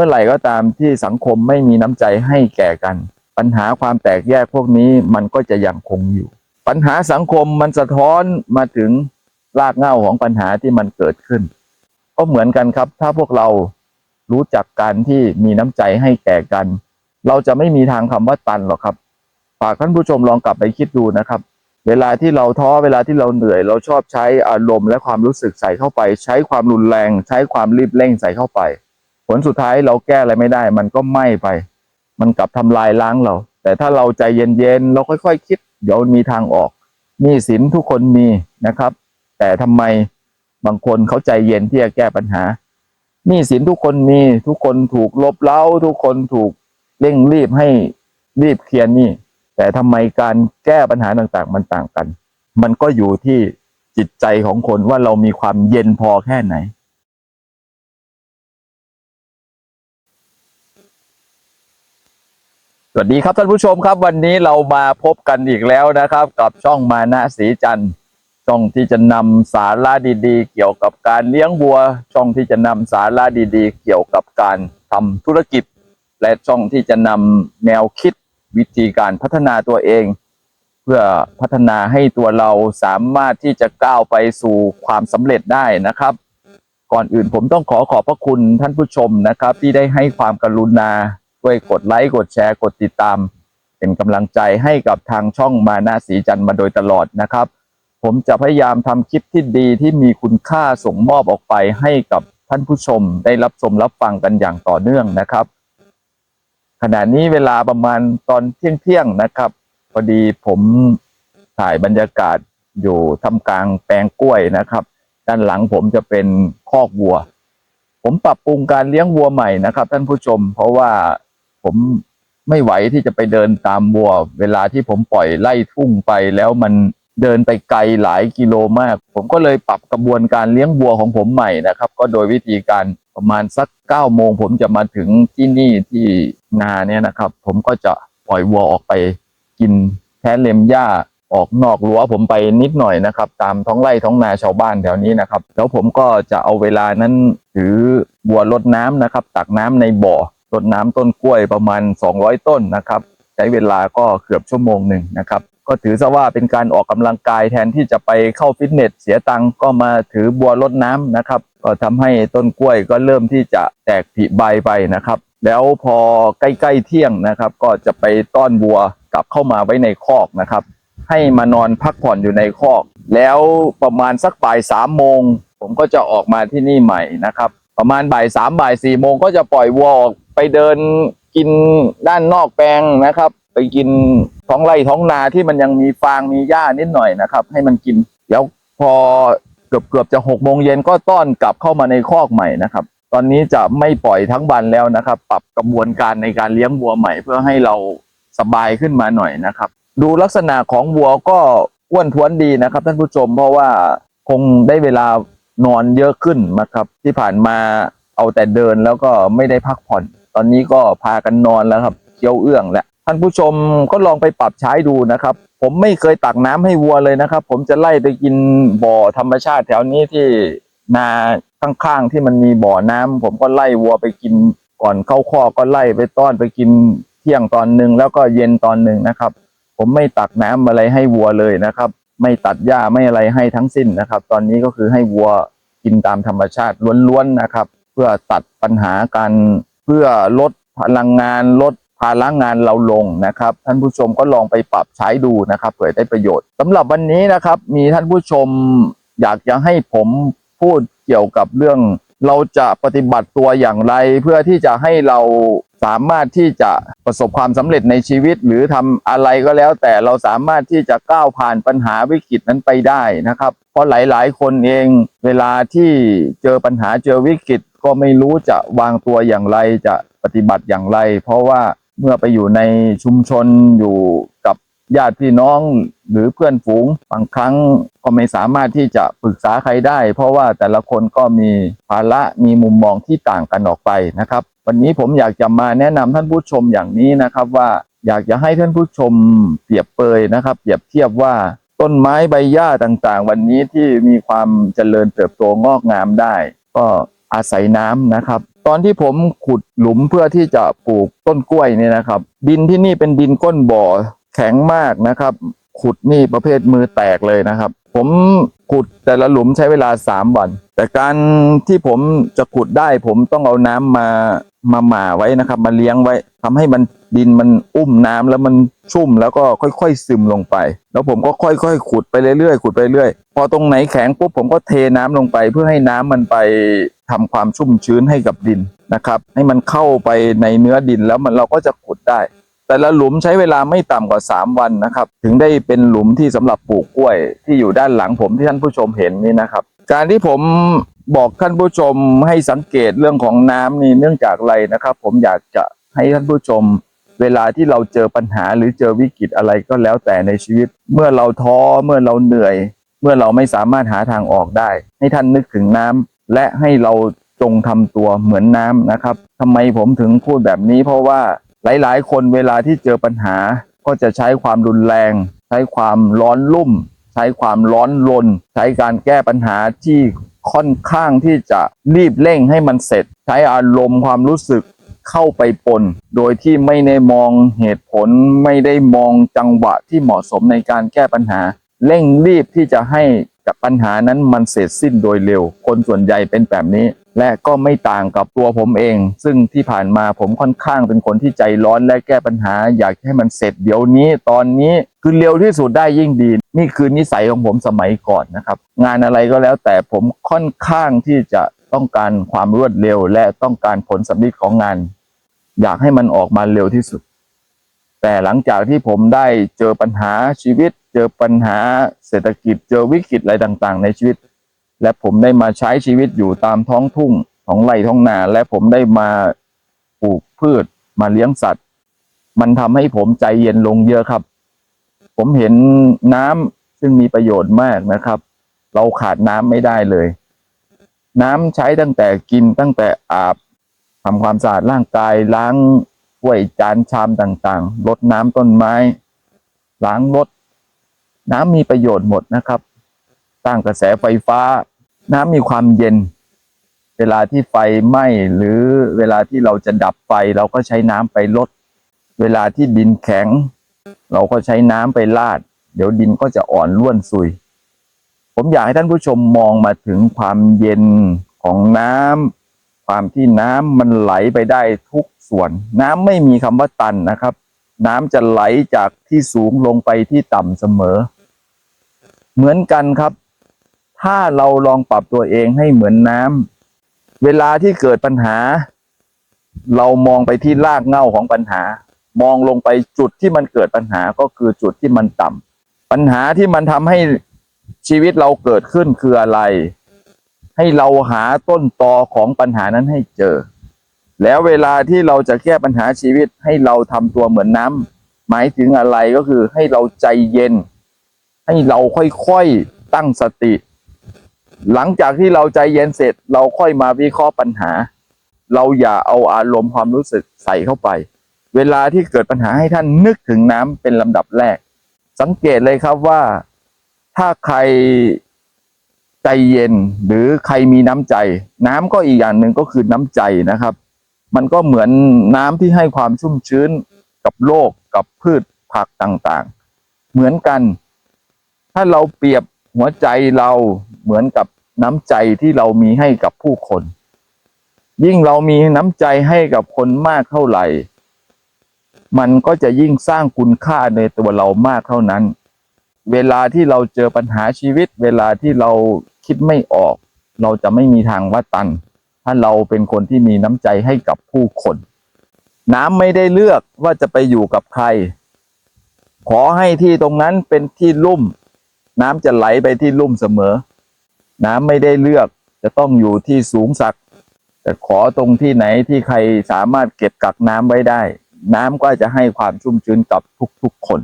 มื่อไหร่ก็ตามที่สังคมไม่มีน้ำใจให้แก่กัน ปัญหาความแตกแยกพวกนี้มันก็จะยังคงอยู่ ปัญหาสังคมมันสะท้อนมาถึงรากเหง้าของปัญหาที่มันเกิดขึ้น ก็เหมือนกันครับ ถ้าพวกเรารู้จักการที่มีน้ำใจให้แก่กัน เราจะไม่มีทางคำว่าตันหรอกครับฝากท่านผู้ชมลองกลับไปคิดดูนะครับ เวลาที่เราท้อเวลาที่เราเหนื่อย เราชอบใช้อารมณ์และความรู้สึกใส่เข้าไป ใช้ความรุนแรง ใช้ความรีบเร่งใส่เข้าไป ผลสุดท้ายเราแก้อะไรไม่ได้ มันก็ไหม้ไป มันกลับทำลายล้างเรา แต่ถ้าเราใจเย็นๆเราค่อยๆคิด เดี๋ยวมีทางออกหนี้สินทุกคนมีนะครับ แต่ทำไมบางคนเขาใจเย็นที่จะแก้ปัญหาหนี้สินทุกคนมีทุกคนถูกลบเล้า ทุกคนถูกเร่งรีบให้รีบเคลียร์นี้แต่ทำไมการแก้ปัญหาต่างๆ มันต่างกัน มันก็อยู่ที่จิตใจของคนว่าเรามีความเย็นพอแค่ไหน ส วัสดีครับท่านผู้ชมครับ วันนี้เรามาพบกันอีกแล้วนะครับ กับช่องมานะสีจันทร์ช่องที่จะนำสาระดีๆ เกี่ยวกับการเลี้ยงวัว ช่องที่จะนำสาระดีๆ เกี่ยวกับการทำธุรกิจ และช่องที่จะนำแนวคิดวิธีการพัฒนาตัวเอง เพื่อพัฒนาให้ตัวเราสามารถที่จะก้าวไปสู่ความสำเร็จได้นะครับ ก่อนอื่นผมต้องขอขอบพระคุณท่านผู้ชมนะครับ ที่ได้ให้ความกรุณา ช่วยกดไลค์ กดแชร์ กดติดตาม เป็นกำลังใจให้กับทางช่องมานาสีจันทร์มาโดยตลอดนะครับ ผมจะพยายามทำคลิปที่ดีที่มีคุณค่าส่งมอบออกไปให้กับท่านผู้ชมได้รับชมรับฟังกันอย่างต่อเนื่องนะครับ ขณะนี้เวลาประมาณตอนเที่ยงเที่ยงๆนะครับพอดีผมถ่ายบรรยากาศอยู่ทำกลางแปลงกล้วยนะครับ ด้านหลังผมจะเป็นคอกวัว ผมปรับปรุงการเลี้ยงวัวใหม่นะครับ ท่านผู้ชม เพราะว่า ผมไม่ไหวที่จะไปเดินตามวัว เวลาที่ผมปล่อยไล่ทุ่งไปแล้วมันเดินไปไกลหลายกิโลมาก ผมก็เลยปรับกระบวนการเลี้ยงวัวของผมใหม่นะครับ ก็โดยวิธีการประมาณสักเก้าโมงผมจะมาถึงที่นี่ที่นาเนี่ยนะครับ ผมก็จะปล่อยวัวออกไปกินแทนเล็มหญ้าออกนอกรั้วผมไปนิดหน่อยนะครับ ตามท้องไร่ท้องนาชาวบ้านแถวนี้นะครับ แล้วผมก็จะเอาเวลานั้นถือบัวรดน้ำนะครับ ตักน้ำในบ่อ รดน้ำต้นกล้วยประมาณ 200 ต้นนะครับ ใช้เวลาก็เกือบชั่วโมงหนึ่งนะครับ ก็ถือซะว่าเป็นการออกกำลังกายแทนที่จะไปเข้าฟิตเนสเสียตังค์ก็มาถือบัวรดน้ำนะครับ ก็ทำให้ต้นกล้วยก็เริ่มที่จะแตกผลิใบไปนะครับ แล้วพอใกล้ๆเที่ยงนะครับ ก็จะไปต้อนบัวกลับเข้ามาไว้ในคอกนะครับ ให้มานอนพักผ่อนอยู่ในคอก แล้วประมาณสักบ่ายสามโมงผมก็จะออกมาที่นี่ใหม่นะครับ ประมาณบ่ายสามบ่ายสี่โมงก็จะปล่อยวัวออก ไปเดินกินด้านนอกแปลงนะครับ ไปกินท้องไร่ท้องนาที่มันยังมีฟางมีหญ้านิดหน่อยนะครับ ให้มันกินแล้วพอเกือบเกือบจะหกโมงเย็นก็ต้อนกลับเข้ามาในคอกใหม่นะครับ ตอนนี้จะไม่ปล่อยทั้งวันแล้วนะครับ ปรับกระบวนการในการเลี้ยงวัวใหม่ เพื่อให้เราสบายขึ้นมาหน่อยนะครับ ดูลักษณะของวัวก็อ้วนท้วนดีนะครับ ท่านผู้ชมเพราะว่าคงได้เวลานอนเยอะขึ้นนะครับ ที่ผ่านมาเอาแต่เดินแล้วก็ไม่ได้พักผ่อน อนนี้ก็พากันนอนแล้วครับเคี้ยวเอื้องแล้วท่านผู้ชมก็ลองไปปรับใช้ดูนะครับ ผมไม่เคยตักน้ำให้วัวเลยนะครับ ผมจะไล่ไปกินบ่อธรรมชาติแถวนี้ที่นาข้างๆที่มันมีบ่อน้ำผมก็ไล่วัวไปกินก่อนเข้าคอก็ไล่ไปต้อนไปกินเที่ยงตอนหนึ่งแล้วก็เย็นตอนหนึ่งนะครับ ผมไม่ตักน้ำอะไรให้วัวเลยนะครับ ไม่ตัดหญ้าไม่อะไรให้ทั้งสิ้นนะครับ ตอนนี้ก็คือให้วัวกินตามธรรมชาติล้วนๆนะครับ เพื่อตัดปัญหาการ พื่อลดพลังงานลดภาระงานเราลงนะครับ ท่านผู้ชมก็ลองไปปรับใช้ดูนะครับเผื่อได้ประโยชน์สำหรับวันนี้นะครับ มีท่านผู้ชมอยากจะให้ผมพูดเกี่ยวกับเรื่อง เราจะปฏิบัติตัวอย่างไร เพื่อที่จะให้เราสามารถที่จะประสบความสำเร็จในชีวิต หรือทำอะไรก็แล้ว แต่เราสามารถที่จะก้าวผ่านปัญหาวิกฤตนั้นไปได้นะครับ เพราะหลาย ๆ คนเองเวลาที่เจอปัญหาเจอวิกฤตก็ไม่รู้จะวางตัวอย่างไรจะปฏิบัติอย่างไร เพราะว่าเมื่อไปอยู่ในชุมชนอยู่กับ ญาติพี่น้องหรือเพื่อนฝูงบางครั้งก็ไม่สามารถที่จะปรึกษาใครได้ เพราะว่าแต่ละคนก็มีภาระมีมุมมองที่ต่างกันออกไปนะครับ วันนี้ผมอยากจะมาแนะนำท่านผู้ชมอย่างนี้นะครับว่าอยากจะให้ท่านผู้ชมเปรียบเปยนะครับ เปรียบเทียบว่าต้นไม้ใบหญ้าต่างๆ วันนี้ที่มีความเจริญเติบโตงอกงามได้ ก็อาศัยน้ำนะครับ ตอนที่ผมขุดหลุมเพื่อที่จะปลูกต้นกล้วยเนี่ยนะครับ ดินที่นี่เป็นดินก้นบ่อ แข็งมากนะครับ ขุดนี่ประเภทมือแตกเลยนะครับ ผมขุดแต่ละหลุมใช้เวลา 3 วัน แต่การที่ผมจะขุดได้ผมต้องเอาน้ำมามาหมาไว้นะครับ มาเลี้ยงไว้ทำให้มันดินมันอุ้มน้ำแล้วมันชุ่มแล้วก็ค่อยๆซึมลงไป แล้วผมก็ค่อยๆขุดไปเรื่อยๆขุดไปเรื่อยพอตรงไหนแข็งปุ๊บผมก็เทน้ำลงไป เพื่อให้น้ำมันไปทำความชุ่มชื้นให้กับดินนะครับ ให้มันเข้าไปในเนื้อดินแล้วมันเราก็จะขุดได้ แต่ละหลุมใช้เวลาไม่ต่ำกว่า 3 วันนะครับ ถึงได้เป็นหลุมที่สำหรับปลูกกล้วย ที่อยู่ด้านหลังผมที่ท่านผู้ชมเห็นนี่นะครับ การที่ผมบอกท่านผู้ชมให้สังเกตเรื่องของน้ำนี่เนื่องจากอะไรนะครับ ผมอยากจะให้ท่านผู้ชม เวลาที่เราเจอปัญหาหรือเจอวิกฤตอะไรก็แล้วแต่ในชีวิต เมื่อเราท้อเมื่อเราเหนื่อย เมื่อเราไม่สามารถหาทางออกได้ ให้ท่านนึกถึงน้ำและให้เราจงทำตัวเหมือนน้ำนะครับทำไมผมถึงพูดแบบนี้เพราะว่า หลาย ๆ คนเวลาที่เจอปัญหาก็จะใช้ความรุนแรง ใช้ความร้อนรุ่ม ใช้ความร้อนรนใช้การแก้ปัญหาที่ค่อนข้างที่จะรีบเร่งให้มันเสร็จ ใช้อารมณ์ความรู้สึกเข้าไปปน โดยที่ไม่ได้มองเหตุผลไม่ได้มองจังหวะที่เหมาะสมในการแก้ปัญหา เร่งรีบที่จะให้ กับปัญหานั้นมันเสร็จสิ้นโดยเร็ว คนส่วนใหญ่เป็นแบบนี้ และก็ไม่ต่างกับตัวผมเอง ซึ่งที่ผ่านมาผมค่อนข้างเป็นคนที่ใจร้อนและแก้ปัญหา อยากให้มันเสร็จเดี๋ยวนี้ตอนนี้คือเร็วที่สุดได้ยิ่งดี นี่คือนิสัยของผมสมัยก่อนนะครับ งานอะไรก็แล้วแต่ผมค่อนข้างที่จะต้องการความรวดเร็ว และต้องการผลสำลิดของงาน อยากให้มันออกมาเร็วที่สุด แต่หลังจากที่ผมได้เจอปัญหาชีวิต เจอปัญหาเศรษฐกิจ เจอวิกฤตอะไรต่างๆ ในชีวิต และผมได้มาใช้ชีวิตอยู่ตามท้องทุ่งของไร่ท้องนา และผมได้มาปลูกพืชมาเลี้ยงสัตว์ มันทำให้ผมใจเย็นลงเยอะครับ ผมเห็นน้ำซึ่งมีประโยชน์มากนะครับ เราขาดน้ำไม่ได้เลย น้ำใช้ตั้งแต่กินตั้งแต่อาบทำความสะอาดร่างกายล้าง ถ้วยจานชามต่างๆลดน้ำต้นไม้ ล้างรถ น้ำมีประโยชน์หมดนะครับสร้างกระแสไฟฟ้า น้ำมีความเย็น เวลาที่ไฟไหม้หรือเวลาที่เราจะดับไฟเราก็ใช้น้ำไปลด เวลาที่ดินแข็ง เราก็ใช้น้ำไปลาด เดี๋ยวดินก็จะอ่อนร่วนซุย ผมอยากให้ท่านผู้ชมมองมาถึงความเย็นของน้ำความที่น้ำมันไหลไปได้ทุก ส่วน น้ำไม่มีคำว่าตันนะครับ น้ำจะไหลจากที่สูงลงไปที่ต่ำเสมอ เหมือนกันครับ ถ้าเราลองปรับตัวเองให้เหมือนน้ำเวลาที่เกิดปัญหา เรามองไปที่รากเหง้าของปัญหา มองลงไปจุดที่มันเกิดปัญหาก็คือจุดที่มันต่ำปัญหาที่มันทำให้ชีวิตเราเกิดขึ้นคืออะไร ให้เราหาต้นตอของปัญหานั้นให้เจอ แล้วเวลาที่เราจะแก้ปัญหาชีวิตให้เราทำตัวเหมือนน้ำหมายถึงอะไรก็คือให้เราใจเย็น ให้เราค่อยๆตั้งสติ หลังจากที่เราใจเย็นเสร็จ เราค่อยมาวิเคราะห์ปัญหา เราอย่าเอาอารมณ์ความรู้สึกใส่เข้าไป เวลาที่เกิดปัญหาให้ท่านนึกถึงน้ำเป็นลำดับแรก สังเกตเลยครับว่า ถ้าใครใจเย็นหรือใครมีน้ำใจ น้ำก็อีกอย่างหนึ่งก็คือน้ำใจนะครับ มันก็เหมือนน้ำที่ให้ความชุ่มชื้นกับโลกกับพืชผักต่างๆ เหมือนกัน ถ้าเราเปรียบหัวใจเราเหมือนกับน้ำใจที่เรามีให้กับผู้คน ยิ่งเรามีน้ำใจให้กับคนมากเท่าไหร่ มันก็จะยิ่งสร้างคุณค่าในตัวเรามากเท่านั้น เวลาที่เราเจอปัญหาชีวิต เวลาที่เราคิดไม่ออก เราจะไม่มีทางว่าตัน ถ้าเราเป็นคนที่มีน้ำใจให้กับผู้คน น้ำไม่ได้เลือกว่าจะไปอยู่กับใคร ขอให้ที่ตรงนั้นเป็นที่ลุ่ม น้ำจะไหลไปที่ลุ่มเสมอ น้ำไม่ได้เลือกจะต้องอยู่ที่สูงสัก แต่ขอตรงที่ไหนที่ใครสามารถเก็บกักน้ำไว้ได้ น้ำก็จะให้ความชุ่มชื้นกับทุกๆคน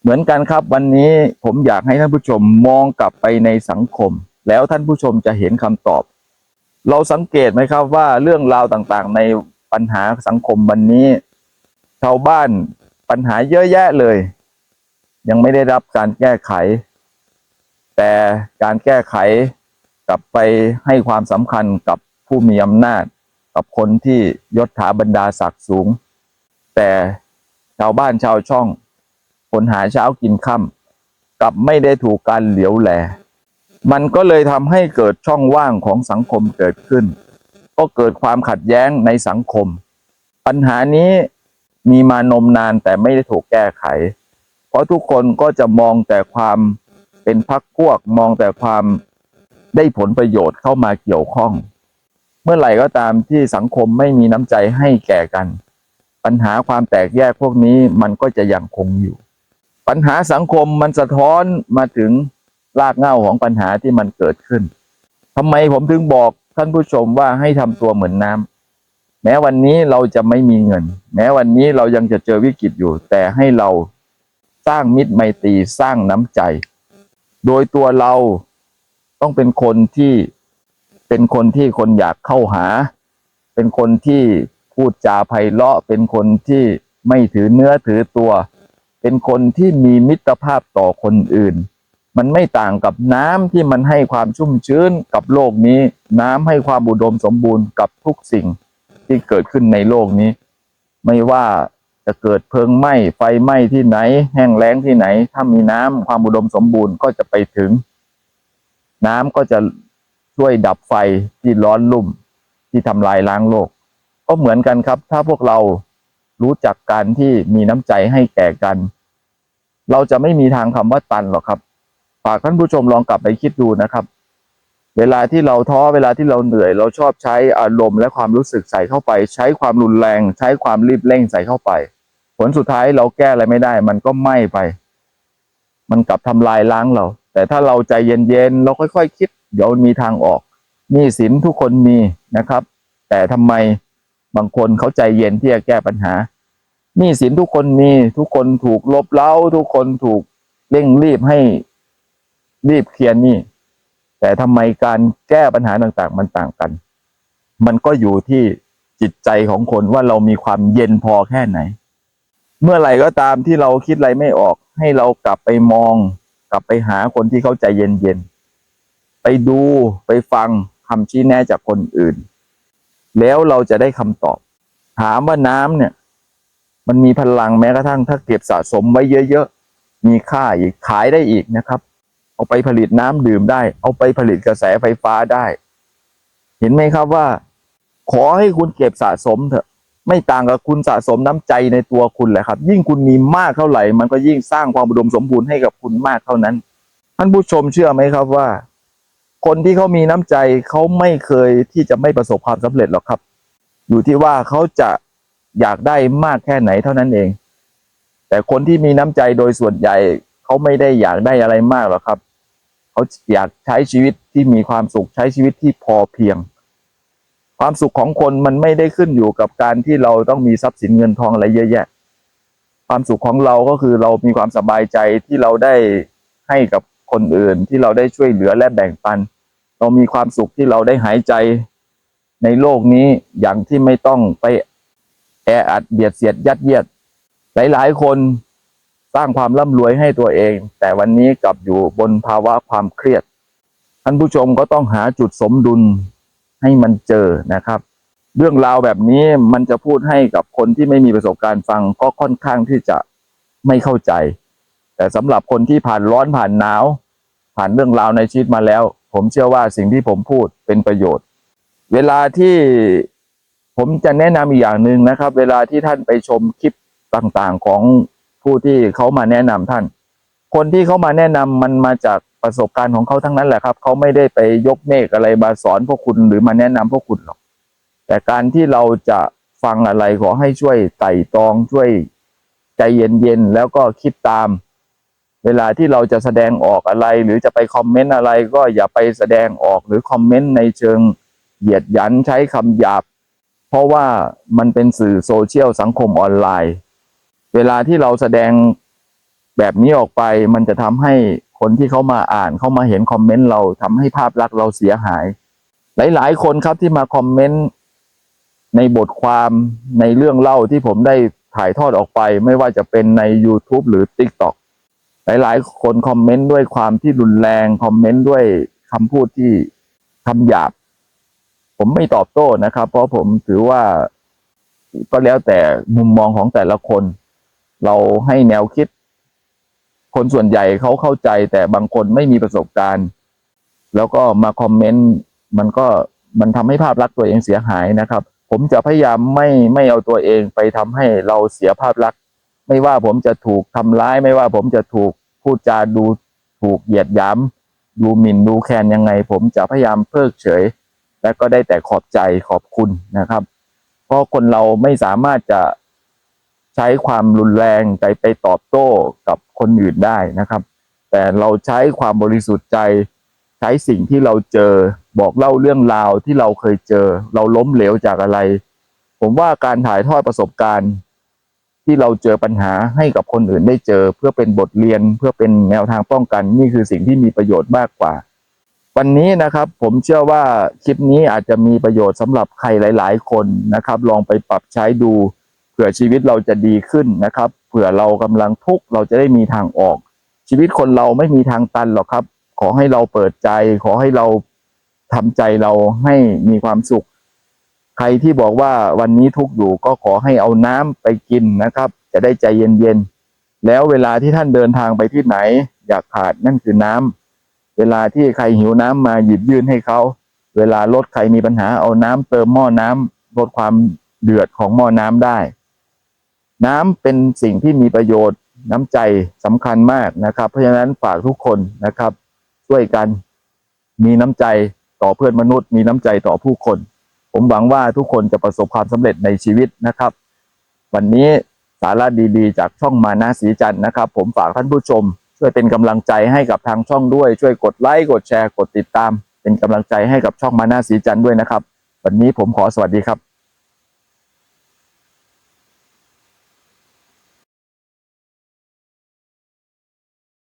เหมือนกันครับวันนี้ผมอยากให้ท่านผู้ชมมองกลับไปในสังคม แล้วท่านผู้ชมจะเห็นคำตอบ เราสังเกตไหมครับว่าเรื่องราวต่างๆ ในปัญหาสังคมวันนี้ ชาวบ้านปัญหาเยอะแยะเลย ยังไม่ได้รับการแก้ไข แต่การแก้ไขกลับไปให้ความสำคัญกับผู้มีอำนาจ กับคนที่ยศถาบรรดาศักดิ์สูง แต่ชาวบ้านชาวช่องคนหาเช้ากินค่ำกลับไม่ได้ถูกการเหลียวแล มันก็เลยทำให้เกิดช่องว่างของสังคมเกิดขึ้น ก็เกิดความขัดแย้งในสังคม ปัญหานี้มีมานมนานแต่ไม่ได้ถูกแก้ไข เพราะทุกคนก็จะมองแต่ความเป็นพักพวกมองแต่ความได้ผลประโยชน์เข้ามาเกี่ยวข้อง เมื่อไหร่ก็ตามที่สังคมไม่มีน้ำใจให้แก่กัน ปัญหาความแตกแยกพวกนี้มันก็จะยังคงอยู่ ปัญหาสังคมมันสะท้อนมาถึง รากเหง้าของปัญหาที่มันเกิดขึ้นทำไมผมถึงบอกท่านผู้ชมว่าให้ทำตัวเหมือนน้ำแม้วันนี้เราจะไม่มีเงิน แม้วันนี้เรายังจะเจอวิกฤตอยู่ แต่ให้เราสร้างมิตรไมตรีสร้างน้ำใจ โดยตัวเราต้องเป็นคนที่เป็นคนที่คนอยากเข้าหา เป็นคนที่พูดจาไพเราะ เป็นคนที่ไม่ถือเนื้อถือตัว เป็นคนที่มีมิตรภาพต่อคนอื่น มันไม่ต่างกับน้ำที่มันให้ความชุ่มชื้นกับโลกนี้ น้ำให้ความอุดมสมบูรณ์กับทุกสิ่งที่เกิดขึ้นในโลกนี้ ไม่ว่าจะเกิดเพลิงไหม้ไฟไหม้ที่ไหน แห้งแล้งที่ไหน ถ้ามีน้ำความอุดมสมบูรณ์ก็จะไปถึง น้ำก็จะช่วยดับไฟที่ร้อนลุ่มที่ทำลายล้างโลก ก็เหมือนกันครับ ถ้าพวกเรารู้จักการที่มีน้ำใจให้แก่กัน เราจะไม่มีทางคำว่าตันหรอกครับ ฝากท่านผู้ชมลองกลับไปคิดดูนะครับ เวลาที่เราท้อเวลาที่เราเหนื่อย เราชอบใช้อารมณ์และความรู้สึกใส่เข้าไป ใช้ความรุนแรง ใช้ความรีบเร่งใส่เข้าไป ผลสุดท้ายเราแก้อะไรไม่ได้ มันก็ไหม้ไป มันกลับทำลายล้างเรา แต่ถ้าเราใจเย็นๆเราค่อยๆคิด เดี๋ยวมีทางออกนี้สินทุกคนมีนะครับ แต่ทำไมบางคนเขาใจเย็นที่จะแก้ปัญหานี้สินทุกคนมีทุกคนถูกลบเล้า ทุกคนถูกเร่งรีบให้ รีบเคลียร์หนี้แต่ทำไมการแก้ปัญหาต่างๆ มันต่างกัน มันก็อยู่ที่จิตใจของคนว่าเรามีความเย็นพอแค่ไหน เมื่อไหร่ก็ตามที่เราคิดอะไรไม่ออก ให้เรากลับไปมอง กลับไปหาคนที่เขาใจเย็นๆไปดูไปฟังคำชี้แนะจากคนอื่น แล้วเราจะได้คำตอบ ถามว่าน้ำเนี่ย มันมีพลังแม้กระทั่งถ้าเก็บสะสมไว้เยอะๆมีค่าอีกขายได้อีกนะครับ เอาไปผลิตน้ำดื่มได้ เอาไปผลิตกระแสไฟฟ้าได้ เห็นไหมครับว่า ขอให้คุณเก็บสะสมเถอะ ไม่ต่างกับคุณสะสมน้ำใจในตัวคุณแหละครับ ยิ่งคุณมีมากเท่าไหร่ มันก็ยิ่งสร้างความอุดมสมบูรณ์ให้กับคุณมากเท่านั้น ท่านผู้ชมเชื่อไหมครับว่า คนที่เขามีน้ำใจเขาไม่เคยที่จะไม่ประสบความสำเร็จหรอกครับ อยู่ที่ว่าเขาจะอยากได้มากแค่ไหนเท่านั้นเอง แต่คนที่มีน้ำใจโดยส่วนใหญ่ เขาไม่ได้อยากได้อะไรมากหรอกครับ เขาอยากใช้ชีวิตที่มีความสุขใช้ชีวิตที่พอเพียง ความสุขของคนมันไม่ได้ขึ้นอยู่กับการที่เราต้องมีทรัพย์สินเงินทองอะไรเยอะแยะ ความสุขของเราก็คือเรามีความสบายใจที่เราได้ให้กับคนอื่นที่เราได้ช่วยเหลือและแบ่งปัน เรามีความสุขที่เราได้หายใจในโลกนี้อย่างที่ไม่ต้องไปแออัดเบียดเสียดยัดเยียด หลาย ๆ คน สร้างความร่ำรวยให้ตัวเอง แต่วันนี้กลับอยู่บนภาวะความเครียด ท่านผู้ชมก็ต้องหาจุดสมดุลให้มันเจอนะครับ เรื่องราวแบบนี้มันจะพูดให้กับคนที่ไม่มีประสบการณ์ฟังก็ค่อนข้างที่จะไม่เข้าใจ แต่สำหรับคนที่ผ่านร้อนผ่านหนาว ผ่านเรื่องราวในชีวิตมาแล้ว ผมเชื่อว่าสิ่งที่ผมพูดเป็นประโยชน์ เวลาที่ผมจะแนะนำอีกอย่างหนึ่งนะครับ เวลาที่ท่านไปชมคลิปต่างๆของ ผู้ที่เขามาแนะนำท่าน คนที่เขามาแนะนำมันมาจากประสบการณ์ของเขาทั้งนั้นแหละครับ เขาไม่ได้ไปยกเมฆอะไรมาสอนพวกคุณหรือมาแนะนำพวกคุณหรอก แต่การที่เราจะฟังอะไรขอให้ช่วยไต่ตองช่วยใจเย็นๆแล้วก็คิดตาม เวลาที่เราจะแสดงออกอะไร หรือจะไปคอมเมนต์อะไร ก็อย่าไปแสดงออกหรือคอมเมนต์ในเชิงเหยียดหยันใช้คำหยาบ เพราะว่ามันเป็นสื่อโซเชียลสังคมออนไลน์ เวลาที่เราแสดงแบบนี้ออกไปมันจะทำให้คนที่เขามาอ่านเขามาเห็นคอมเมนต์เราทำให้ภาพลักษณ์เราเสียหาย หลาย ๆ คนครับที่มาคอมเมนต์ในบทความในเรื่องเล่าที่ผมได้ถ่ายทอดออกไป ไม่ว่าจะเป็นใน YouTube หรือ TikTok หลาย ๆ คนคอมเมนต์ด้วยความที่รุนแรงคอมเมนต์ด้วยคำพูดที่คำหยาบ ผมไม่ตอบโต้นะครับ เพราะผมถือว่าก็แล้วแต่มุมมองของแต่ละคน เราให้แนวคิด คนส่วนใหญ่เขาเข้าใจ แต่บางคนไม่มีประสบการณ์ แล้วก็มาคอมเมนต์มันก็มันทำให้ภาพลักษณ์ตัวเองเสียหายนะครับ ผมจะพยายามไม่ไม่เอาตัวเองไปทำให้เราเสียภาพลักษณ์ไม่ว่าผมจะถูกทำร้าย ไม่ว่าผมจะถูกพูดจาดูถูกเหยียดหยามดูหมิ่นดูแคลนยังไง ผมจะพยายามเพิกเฉย และก็ได้แต่ขอบใจขอบคุณนะครับ เพราะคนเราไม่สามารถจะ ใช้ความรุนแรงไปไปตอบโต้กับคนอื่นได้นะครับ แต่เราใช้ความบริสุทธิ์ใจ ใช้สิ่งที่เราเจอ บอกเล่าเรื่องราวที่เราเคยเจอ เราล้มเหลวจากอะไร ผมว่าการถ่ายทอดประสบการณ์ ที่เราเจอปัญหาให้กับคนอื่นได้เจอ เพื่อเป็นบทเรียนเพื่อเป็นแนวทางป้องกัน นี่คือสิ่งที่มีประโยชน์มากกว่า วันนี้นะครับ ผมเชื่อว่าคลิปนี้อาจจะมีประโยชน์สำหรับใครหลาย ๆ คนนะครับ ลองไปปรับใช้ดู เผื่อชีวิตเราจะดีขึ้นนะครับ เผื่อเรากำลังทุกข์เราจะได้มีทางออก ชีวิตคนเราไม่มีทางตันหรอกครับ ขอให้เราเปิดใจ ขอให้เราทำใจเราให้มีความสุข ใครที่บอกว่าวันนี้ทุกข์อยู่ก็ขอให้เอาน้ำไปกินนะครับ จะได้ใจเย็นๆแล้วเวลาที่ท่านเดินทางไปที่ไหน อยากขาดนั่นคือน้ำเวลาที่ใครหิวน้ำมาหยิบยื่นให้เขาเวลารถใครมีปัญหาเอาน้ำเติมหม้อน้ำลดความเดือดของหม้อน้ำได้ น้ำเป็นสิ่งที่มีประโยชน์น้ำใจสำคัญมากนะครับ เพราะฉะนั้นฝากทุกคนนะครับช่วยกันมีน้ำใจต่อเพื่อนมนุษย์ มีน้ำใจต่อผู้คน ผมหวังว่าทุกคนจะประสบความสำเร็จในชีวิตนะครับ วันนี้สาระดีๆ จากช่องมานาสีจันทร์นะครับ ผมฝากท่านผู้ชม ช่วยเป็นกำลังใจให้กับทางช่องด้วย ช่วยกดไลค์กดแชร์กดติดตาม เป็นกำลังใจให้กับช่องมานาสีจันทร์ด้วยนะครับ วันนี้ผมขอสวัสดีครับ